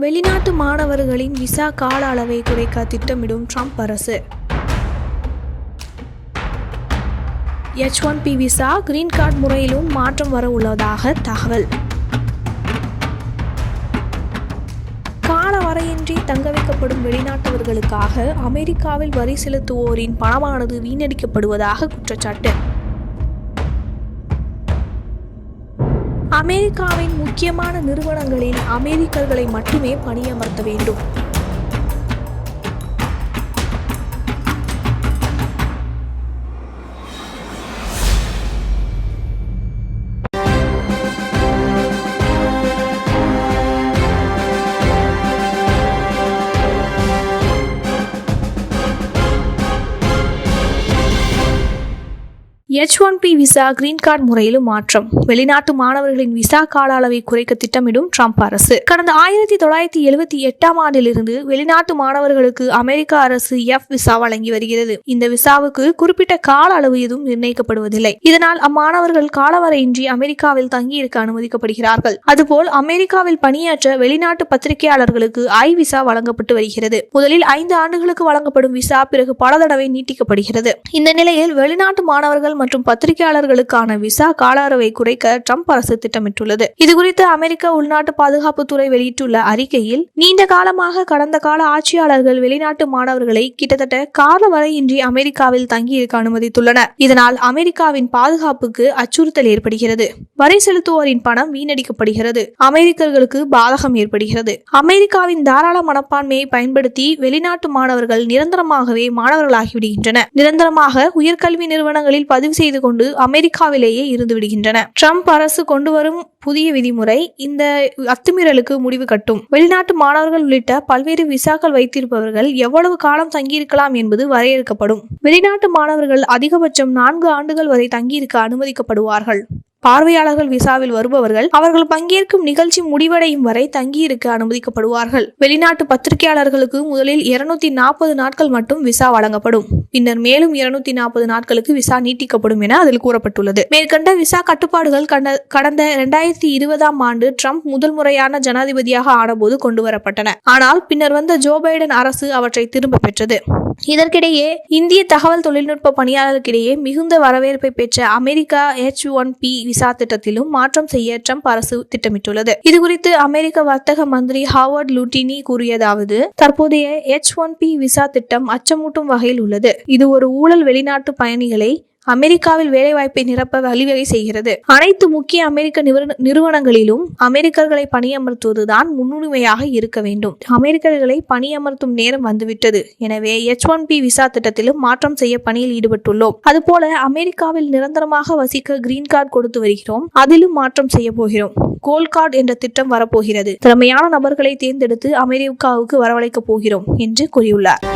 வெளிநாட்டு மாணவர்களின் விசா கால அளவை குறைக்க திட்டமிடும் ட்ரம்ப் அரசு. H one B visa green card முறையிலும் மாற்றம் வர உள்ளதாக தகவல். கால வரையின்றி தங்க வைக்கப்படும் வெளிநாட்டவர்களுக்காக அமெரிக்காவில் வரி செலுத்துவோரின் பணமானது வீணடிக்கப்படுவதாக குற்றச்சாட்டு. அமெரிக்காவின் முக்கியமான நிறுவனங்களில் அமெரிக்கர்களை மட்டுமே பணியமர்த்த வேண்டும். H one B visa green card முறையிலும் மாற்றம். வெளிநாட்டு மாணவர்களின் விசா கால அளவை குறைக்க திட்டமிடும் ட்ரம்ப் அரசு. கடந்த ஆயிரத்தி தொள்ளாயிரத்தி எழுபத்தி எட்டாம் ஆண்டிலிருந்து வெளிநாட்டு மாணவர்களுக்கு அமெரிக்க அரசு எஃப் விசா வழங்கி வருகிறது. இந்த விசாவுக்கு குறிப்பிட்ட கால அளவு எதுவும் நிர்ணயிக்கப்படுவதில்லை. இதனால் அம்மாணவர்கள் காலவரையின்றி அமெரிக்காவில் தங்கியிருக்க அனுமதிக்கப்படுகிறார்கள். அதுபோல் அமெரிக்காவில் பணியாற்ற வெளிநாட்டு பத்திரிகையாளர்களுக்கு ஐ விசா வழங்கப்பட்டு வருகிறது. முதலில் ஐந்து ஆண்டுகளுக்கு வழங்கப்படும் விசா பிறகு பல தடவை நீட்டிக்கப்படுகிறது. இந்த நிலையில் வெளிநாட்டு மாணவர்கள் மற்றும் பத்திரிகையாளர்களுக்கான விசா கால அளவை குறைக்க ட்ரம்ப் அரசு திட்டமிட்டுள்ளது. இதுகுறித்து அமெரிக்க உள்நாட்டு பாதுகாப்புத்துறை வெளியிட்டுள்ள அறிக்கையில் நீண்ட காலமாக கடந்த கால ஆட்சியாளர்கள் வெளிநாட்டு மாணவர்களை கிட்டத்தட்ட கால வரையின்றி அமெரிக்காவில் தங்கியிருக்க அனுமதித்துள்ளனர். இதனால் அமெரிக்காவின் பாதுகாப்புக்கு அச்சுறுத்தல் ஏற்படுகிறது. வரி செலுத்துவோரின் பணம் வீணடிக்கப்படுகிறது. அமெரிக்கர்களுக்கு பாதகம் ஏற்படுகிறது. அமெரிக்காவின் தாராள மனப்பான்மையை பயன்படுத்தி வெளிநாட்டு மாணவர்கள் நிரந்தரமாகவே மாணவர்களாகிவிடுகின்றனர். நிரந்தரமாக உயர்கல்வி நிறுவனங்களில் பதிவு செய்து கொண்டு அமெரிக்காவிலேயே இருந்து விடுகின்றன. ட்ரம்ப் அரசு கொண்டு வரும் புதிய விதிமுறை இந்த அத்துமீறலுக்கு முடிவு கட்டும். வெளிநாட்டு மாணவர்கள் உள்ளிட்ட பல்வேறு விசாக்கள் வைத்திருப்பவர்கள் எவ்வளவு காலம் தங்கியிருக்கலாம் என்பது வரையறுக்கப்படும். வெளிநாட்டு மாணவர்கள் அதிகபட்சம் நான்கு ஆண்டுகள் வரை தங்கியிருக்க அனுமதிக்கப்படுவார்கள். பார்வையாளர்கள் விசாவில் வருபவர்கள் அவர்கள் பங்கேற்கும் நிகழ்ச்சி முடிவடையும் வரை தங்கியிருக்க அனுமதிக்கப்படுவார்கள். வெளிநாட்டு பத்திரிகையாளர்களுக்கு முதலில் இருநூத்தி நாற்பது நாட்கள் மட்டும் விசா வழங்கப்படும். பின்னர் மேலும் இருநூத்தி நாற்பது நாட்களுக்கு விசா நீட்டிக்கப்படும் என அதில் கூறப்பட்டுள்ளது. மேற்கண்ட விசா கட்டுப்பாடுகள் கடந்த இரண்டாயிரத்தி இருபதாம் ஆண்டு ட்ரம்ப் முதல் முறையான ஜனாதிபதியாக ஆனபோது கொண்டு வரப்பட்டன ஆனால் பின்னர் வந்த ஜோ பைடன் அரசு அவற்றை திரும்ப பெற்றது. இதற்கிடையே இந்திய தகவல் தொழில்நுட்ப பணியாளர்களிடையே மிகுந்த வரவேற்பை பெற்ற America H one B visa திட்டத்திலும் மாற்றம் செய்ய ட்ரம்ப் அரசு திட்டமிட்டுள்ளது. இதுகுறித்து அமெரிக்க வர்த்தக மந்திரி ஹாவர்ட் லூட்டினி கூறியதாவது தற்போதைய எச் ஒன் பி விசா திட்டம் அச்சமூட்டும் வகையில் உள்ளது. இது ஒரு ஊழல் வெளிநாட்டு பயணிகளை அமெரிக்காவில் வேலைவாய்ப்பை நிரப்ப வழிவகை செய்கிறது. அனைத்து முக்கிய அமெரிக்க நிறுவன- நிறுவனங்களிலும் அமெரிக்கர்களை பணியமர்த்துவதுதான் முன்னுரிமையாக இருக்க வேண்டும். அமெரிக்கர்களை பணியமர்த்தும் நேரம் வந்துவிட்டது. எனவே எச் ஒன் பி விசா திட்டத்திலும் மாற்றம் செய்ய பணியில் ஈடுபட்டுள்ளோம். அதுபோல அமெரிக்காவில் நிரந்தரமாக வசிக்க கிரீன் கார்டு கொடுத்து வருகிறோம். அதிலும் மாற்றம் செய்ய போகிறோம். கோல்ட் கார்டு என்ற திட்டம் வரப்போகிறது. திறமையான நபர்களை தேர்ந்தெடுத்து அமெரிக்காவுக்கு வரவழைக்கப் போகிறோம் என்று கூறியுள்ளார்.